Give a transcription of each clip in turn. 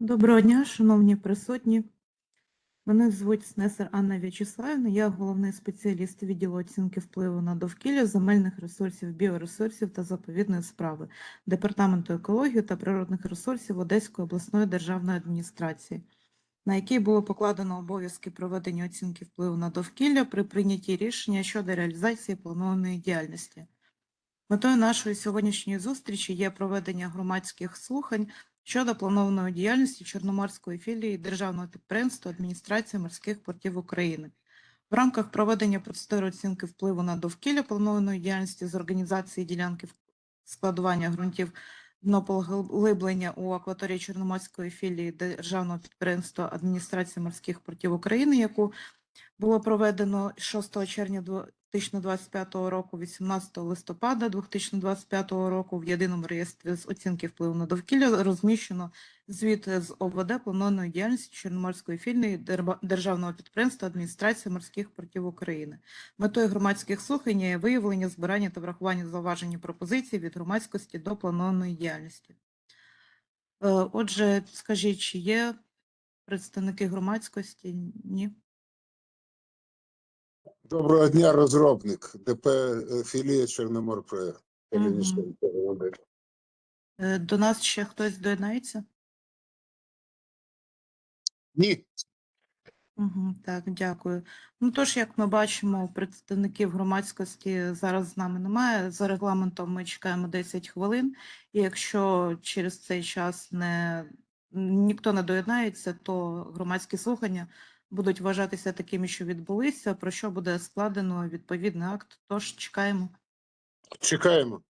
Доброго дня, шановні присутні. Мене звуть Снесер Анна В'ячеславівна, я головний спеціаліст відділу оцінки впливу на довкілля, земельних ресурсів, біоресурсів та заповідної справи Департаменту екології та природних ресурсів Одеської обласної державної адміністрації, на якій було покладено обов'язки проведення оцінки впливу на довкілля при прийнятті рішення щодо реалізації планованої діяльності. Метою нашої сьогоднішньої зустрічі є проведення громадських слухань щодо планованої діяльності Чорноморської філії Державного підприємства Адміністрації морських портів України. В рамках проведення процедури оцінки впливу на довкілля планованої діяльності з організації ділянки складування ґрунтів днопоглиблення у акваторії Чорноморської філії Державного підприємства Адміністрації морських портів України, яку було проведено 6 червня 2025 року, 18 листопада 2025 року в єдиному реєстрі з оцінки впливу на довкілля розміщено звіт з ОВД планованої діяльності Чорноморської філії Державного підприємства Адміністрації морських портів України. Метою громадських слухань є виявлення, збирання та врахування зауважень пропозицій від громадськості до планованої діяльності. Е, Отже, скажіть, чи є представники громадськості? Ні? Доброго дня, розробник ДП е, філія Чорноморпроект. Е, До нас ще хтось доєднається? Ні, Угу, так, дякую. Ну тож, як ми бачимо, представників громадськості зараз з нами немає. За регламентом ми чекаємо 10 хвилин, і якщо через цей час не ніхто не доєднається, то громадські слухання будуть вважатися такими, що відбулися, про що буде складено відповідний акт. Тож чекаємо. чекаємо.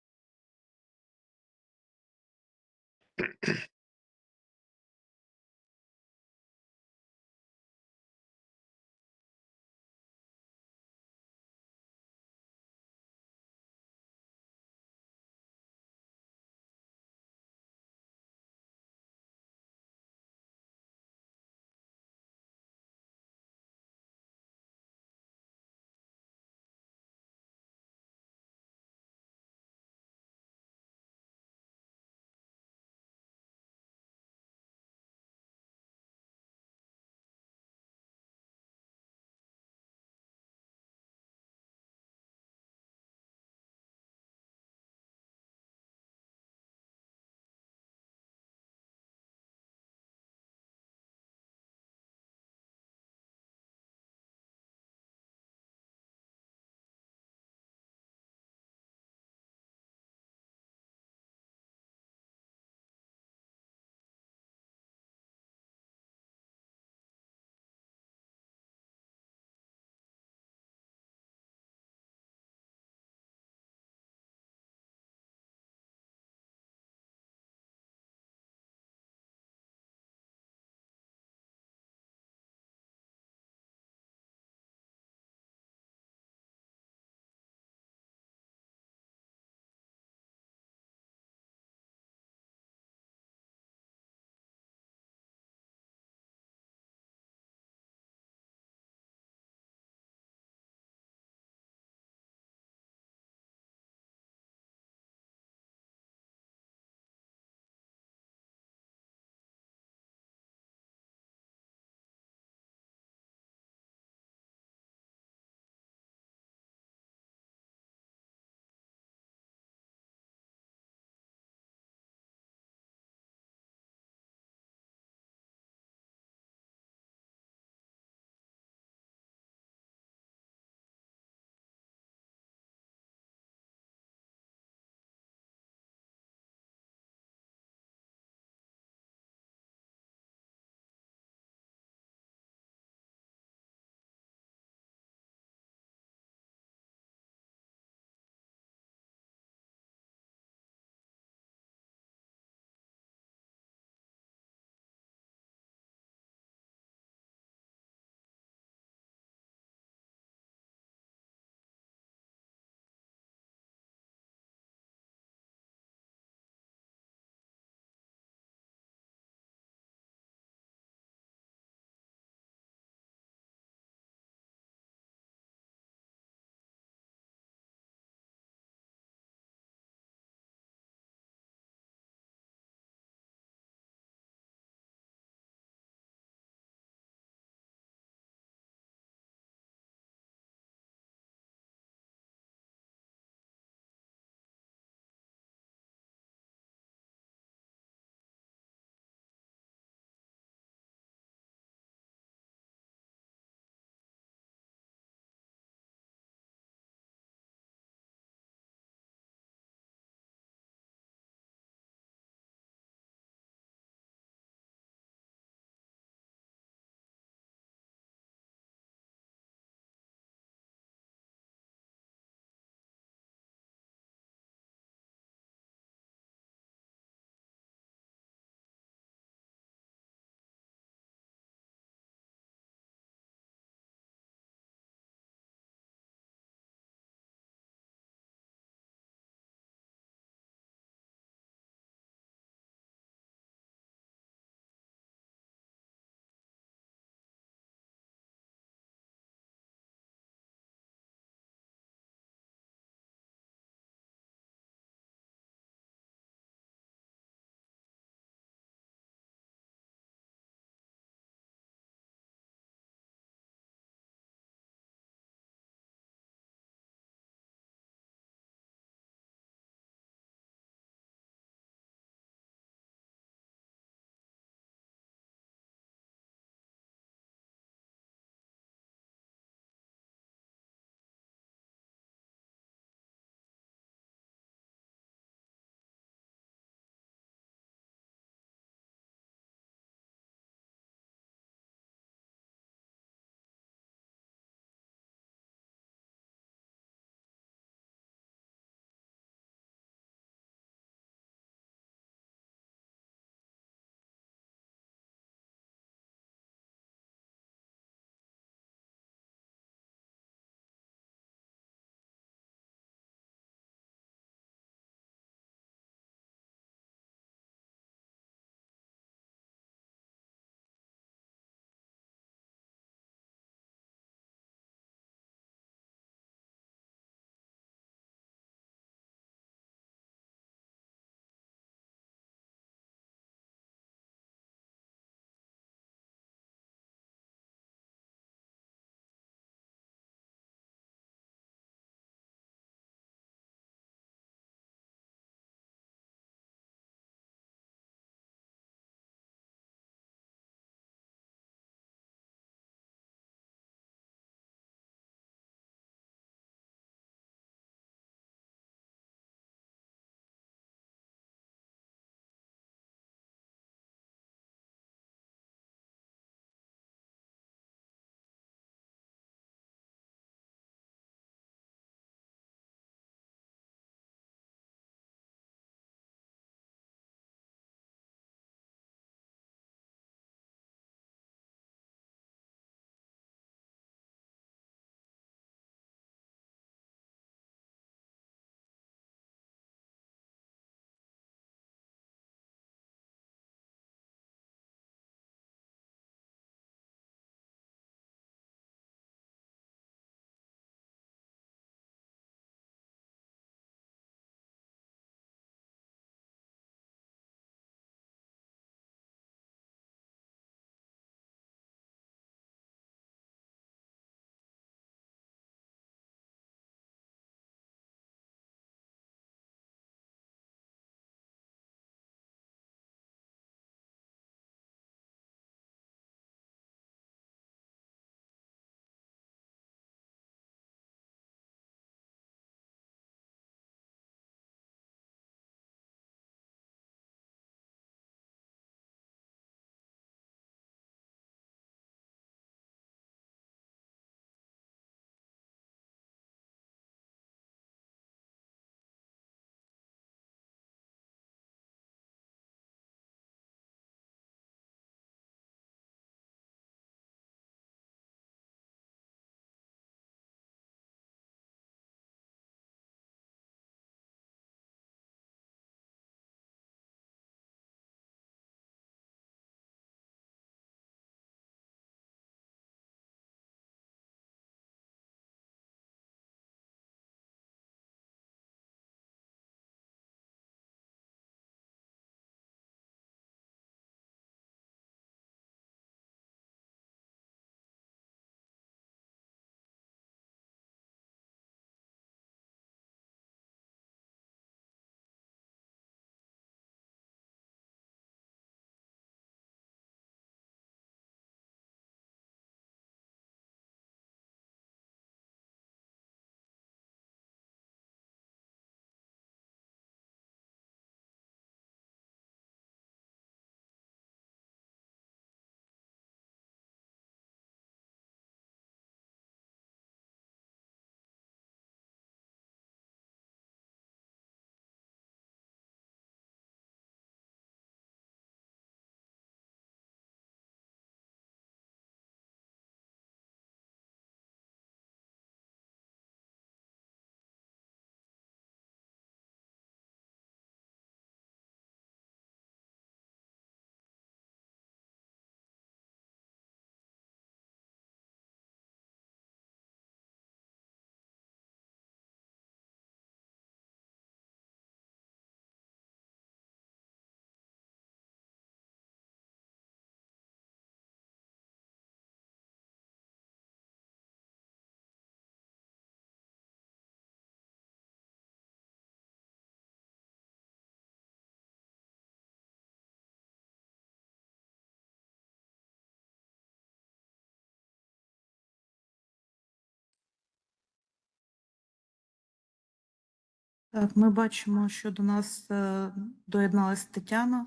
Так, ми бачимо, що до нас е, доєдналась Тетяна.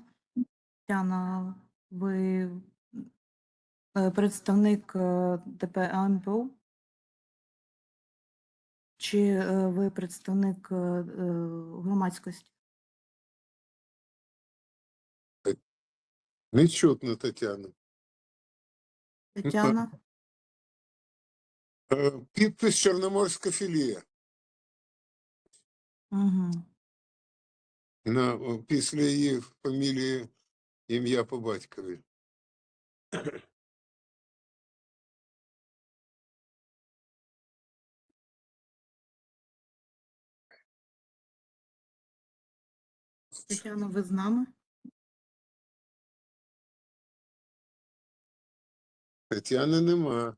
Тетяна, ви е, представник е, ДП АМПУ? Чи ви представник громадськості? Не чутно, Тетяна. Тетяна? Підпис Чорноморська філія. Угу. На, о, після її фамілії ім'я по батькові. Тетяна, ви з нами? Тетяни нема.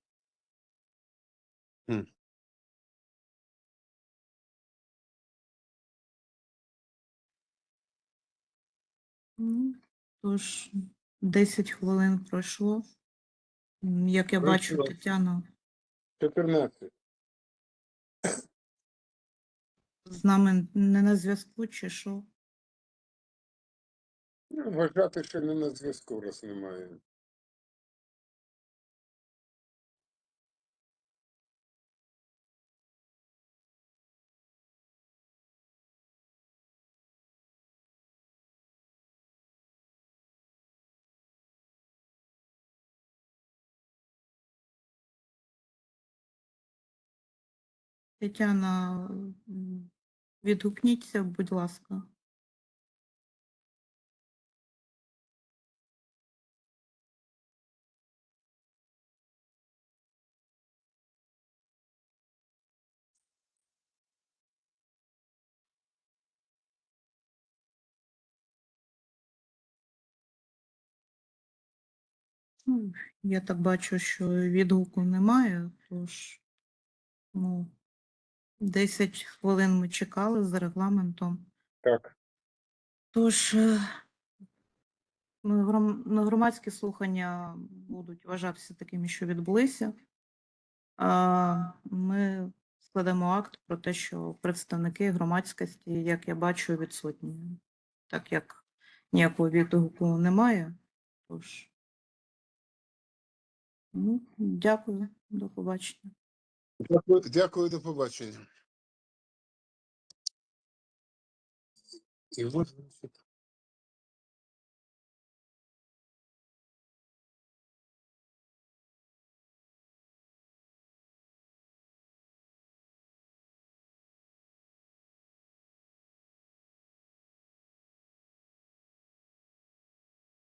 Ну, Тож 10 хвилин пройшло. М, Як я бачу, Пройшло. Тетяна 14. з нами не на зв'язку, чи що? Ну, Вважати, що не на зв'язку, раз немає. Тетяна, відгукніться, будь ласка. Ну, Я так бачу, що відгуку немає, тож ну, 10 хвилин ми чекали за регламентом. Так. Тож е, гром- громадські слухання будуть вважатися такими, що відбулися. Ми складемо акт про те, що представники громадськості, як я бачу, відсутні. Так як ніякого відгуку немає. Тож, ну, дякую, до побачення. Дякую, дякую, до побачення. І от, значить,